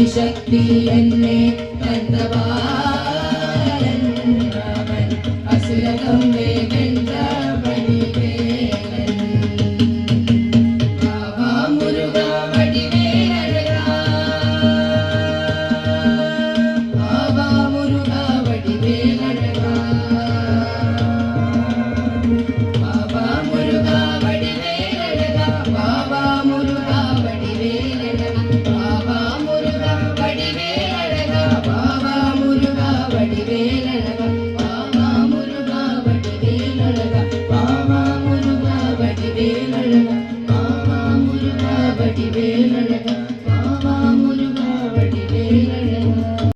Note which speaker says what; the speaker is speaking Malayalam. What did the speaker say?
Speaker 1: അതിശക്തി എന്നെ തന്നവാരൻ അസുരകം വേ baby.